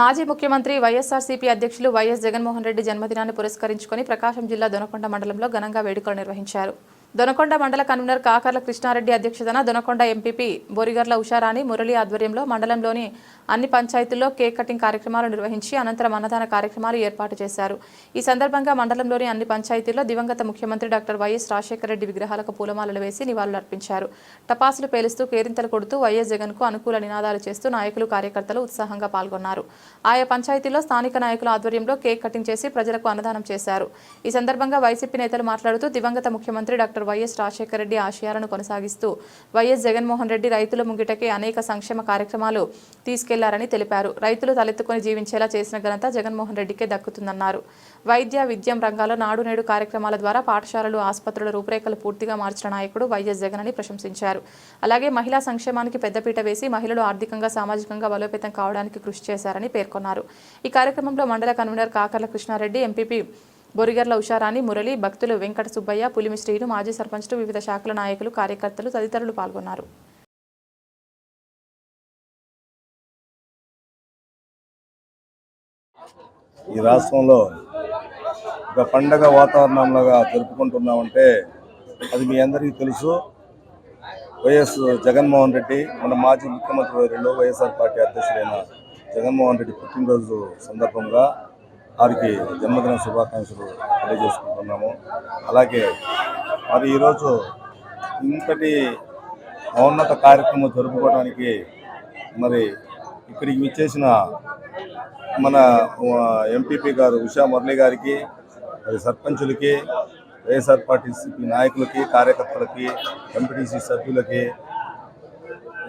మాజీ ముఖ్యమంత్రి వైఎస్ఆర్సీపీ అధ్యక్షులు వైఎస్ జగన్మోహన్ రెడ్డి జన్మదినాన్ని పురస్కరించుకొని ప్రకాశం జిల్లా దొనకొండ మండలంలో ఘనంగా వేడుకలు నిర్వహించారు. దొనకొండ మండల కన్వీనర్ కాకర్ల కృష్ణారెడ్డి అధ్యక్షతన దొనకొండ ఎంపీపీ బొరిగర్ల ఉషారాణి మురళి ఆధ్వర్యంలో మండలంలోని అన్ని పంచాయతీల్లో కేక్ కటింగ్ కార్యక్రమాలు నిర్వహించి అనంతరం అన్నదాన కార్యక్రమాలు ఏర్పాటు చేశారు. ఈ సందర్భంగా మండలంలోని అన్ని పంచాయతీల్లో దివంగత ముఖ్యమంత్రి డాక్టర్ వైఎస్ రాజశేఖర రెడ్డి విగ్రహాలకు పూలమాలలు వేసి నివాళులర్పించారు. టపాసులు పేలుస్తూ కేరింతలు కొడుతూ వైఎస్ జగన్కు అనుకూల నినాదాలు చేస్తూ నాయకులు కార్యకర్తలు ఉత్సాహంగా పాల్గొన్నారు. ఆయా పంచాయతీల్లో స్థానిక నాయకుల ఆధ్వర్యంలో కేక్ కటింగ్ చేసి ప్రజలకు అన్నదానం చేశారు. ఈ సందర్భంగా వైసీపీ నేతలు మాట్లాడుతూ దివంగత ముఖ్యమంత్రి డాక్టర్ వైఎస్ రాజశేఖర రెడ్డి ఆశయాలను కొనసాగిస్తూ వైఎస్ జగన్మోహన్ రెడ్డి రైతుల ముంగిటకే అనేక సంక్షేమ కార్యక్రమాలు తీసుకెళ్ళారని తెలిపారు. రైతులు తలెత్తుకొని జీవించేలా చేసిన ఘనత జగన్మోహన్ రెడ్డికే దక్కుతుందన్నారు. వైద్య విద్యం రంగాల్లో నాడు నేడు కార్యక్రమాల ద్వారా పాఠశాలలు ఆసుపత్రుల రూపురేఖలు పూర్తిగా మార్చిన నాయకుడు వైఎస్ జగన్ అని ప్రశంసించారు. అలాగే మహిళా సంక్షేమానికి పెద్దపీట వేసి మహిళలు ఆర్థికంగా సామాజికంగా బలోపేతం కావడానికి కృషి చేశారని పేర్కొన్నారు. ఈ కార్యక్రమంలో మండల కన్వీనర్ కాకర్ల కృష్ణారెడ్డి ఎంపీపీ బొరిగర్ల ఉషారాణి మురళి భక్తులు వెంకట సుబ్బయ్య పులిమి శ్రీను మాజీ సర్పంచులు వివిధ శాఖల నాయకులు కార్యకర్తలు తదితరులు పాల్గొన్నారు. ఈ రాష్ట్రంలో ఒక పండగ వాతావరణంలాగా జరుపుకుంటున్నామంటే అది మీ అందరికీ తెలుసు. వైఎస్ జగన్మోహన్ రెడ్డి మన మాజీ ముఖ్యమంత్రి వర్యులు వైఎస్ఆర్ పార్టీ అధ్యక్షుడైన జగన్మోహన్ రెడ్డి పుట్టినరోజు సందర్భంగా వారికి జన్మదిన శుభాకాంక్షలు తెలియజేసుకుంటున్నాము. అలాగే మరి ఈరోజు ఇంతటి మౌన్నత కార్యక్రమం జరుపుకోవడానికి మరి ఇక్కడికి విచ్చేసిన మన ఎంపీపీ గారు ఉషా మురళి గారికి మరి సర్పంచులకి వైఎస్ఆర్ పార్టీ నాయకులకి కార్యకర్తలకి ఎంపీటీసీ సభ్యులకి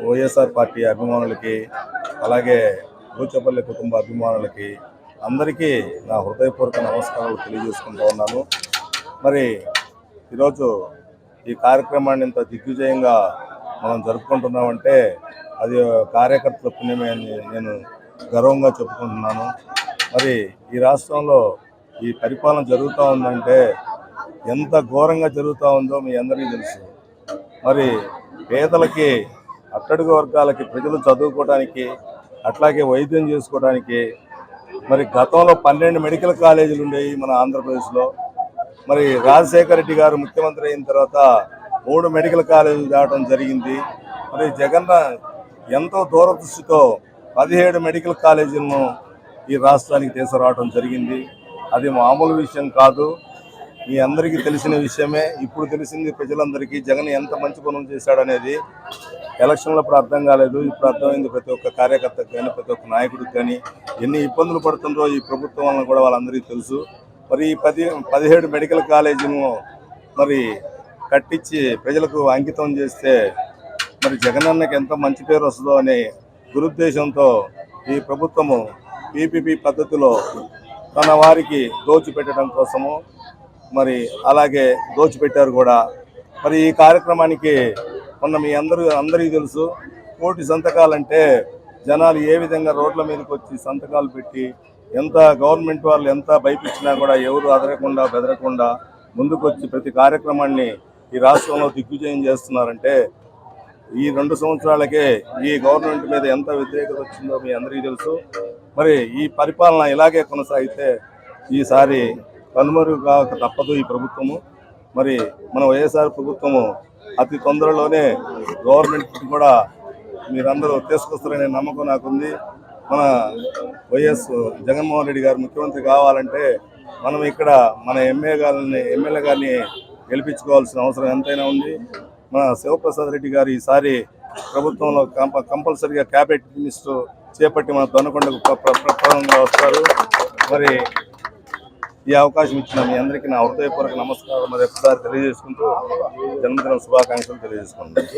వైఎస్ఆర్ పార్టీ అభిమానులకి అలాగే కూచపల్లి కుటుంబ అభిమానులకి అందరికీ నా హృదయపూర్వక నమస్కారాలు తెలియజేసుకుంటూ ఉన్నాను. మరి ఈరోజు ఈ కార్యక్రమాన్ని ఇంత దిగ్విజయంగా మనం జరుపుకుంటున్నామంటే అది కార్యకర్తల పుణ్యమే అని నేను గర్వంగా చెప్పుకుంటున్నాను. మరి ఈ రాష్ట్రంలో ఈ పరిపాలన జరుగుతూ ఉందంటే ఎంత ఘోరంగా జరుగుతూ ఉందో మీ అందరికీ తెలుసు. మరి పేదలకి అట్టడుగు వర్గాలకి ప్రజలు చదువుకోవడానికి అట్లాగే వైద్యం చేసుకోవడానికి మరి గతంలో పన్నెండు మెడికల్ కాలేజీలు ఉండేవి మన ఆంధ్రప్రదేశ్లో. మరి రాజశేఖర రెడ్డి గారు ముఖ్యమంత్రి అయిన తర్వాత మూడు మెడికల్ కాలేజీలు దాటం జరిగింది. మరి జగన్ ఎంతో దూరదృష్టితో పదిహేడు మెడికల్ కాలేజీలను ఈ రాష్ట్రానికి తీసుకురావడం జరిగింది. అది మామూలు విషయం కాదు. మీ అందరికీ తెలిసిన విషయమే. ఇప్పుడు తెలిసింది ప్రజలందరికీ జగన్ ఎంత మంచి పనులు చేశాడనేది. ఎలక్షన్లో ఇప్పుడు అర్థం కాలేదు. ఇప్పుడు అర్థమైంది ప్రతి ఒక్క కార్యకర్తకు కానీ ప్రతి ఒక్క నాయకుడికి కానీ ఎన్ని ఇబ్బందులు పడుతుందో ఈ ప్రభుత్వం వలన కూడా వాళ్ళందరికీ తెలుసు. మరి ఈ పది పదిహేడు మెడికల్ కాలేజీను మరి కట్టించి ప్రజలకు అంకితం చేస్తే మరి జగనన్నకి ఎంత మంచి పేరు వస్తుందో అనే దురుద్దేశంతో ఈ ప్రభుత్వము పీపీపీ పద్ధతిలో తన వారికి దోచిపెట్టడం కోసము మరి అలాగే దోచిపెట్టారు కూడా. మరి ఈ కార్యక్రమానికి మొన్న మీ అందరూ అందరికీ తెలుసు కోటి సంతకాలంటే జనాలు ఏ విధంగా రోడ్ల మీదకి వచ్చి సంతకాలు పెట్టి ఎంత గవర్నమెంట్ వాళ్ళు ఎంత భయపించినా కూడా ఎవరు అదరకుండా బెదరకుండా ముందుకొచ్చి ప్రతి కార్యక్రమాన్ని ఈ రాష్ట్రంలో దిగ్విజయం చేస్తున్నారంటే ఈ రెండు సంవత్సరాలకే ఈ గవర్నమెంట్ మీద ఎంత వ్యతిరేకత వచ్చిందో మీ అందరికీ తెలుసు. మరి ఈ పరిపాలన ఇలాగే కొనసాగితే ఈసారి కనుమరుగా తప్పదు ఈ ప్రభుత్వము. మరి మన వైఎస్ఆర్ ప్రభుత్వము అతి తొందరలోనే గవర్నమెంట్ కూడా మీరందరూ తీసుకొస్తారనే నమ్మకం నాకుంది మన వైఎస్ జగన్మోహన్ రెడ్డి గారు ముఖ్యమంత్రి కావాలంటే మనం ఇక్కడ మన ఎమ్మెల్యే గారిని ఎమ్మెల్యే గారిని గెలిపించుకోవాల్సిన అవసరం ఎంతైనా ఉంది మన శివప్రసాద్ రెడ్డి గారు ఈసారి ప్రభుత్వంలో కంప కంపల్సరీగా క్యాబినెట్ మినిస్టర్ చేపట్టి మన దొనకొండకు ప్ర- వస్తారు మరి ఈ అవకాశం ఇచ్చిన మీ అందరికీ నా హృదయపూర్వక నమస్కారం. మరి ఒకసారి తెలియజేసుకుంటూ జన్మదిన శుభాకాంక్షలు తెలియజేసుకుంటాను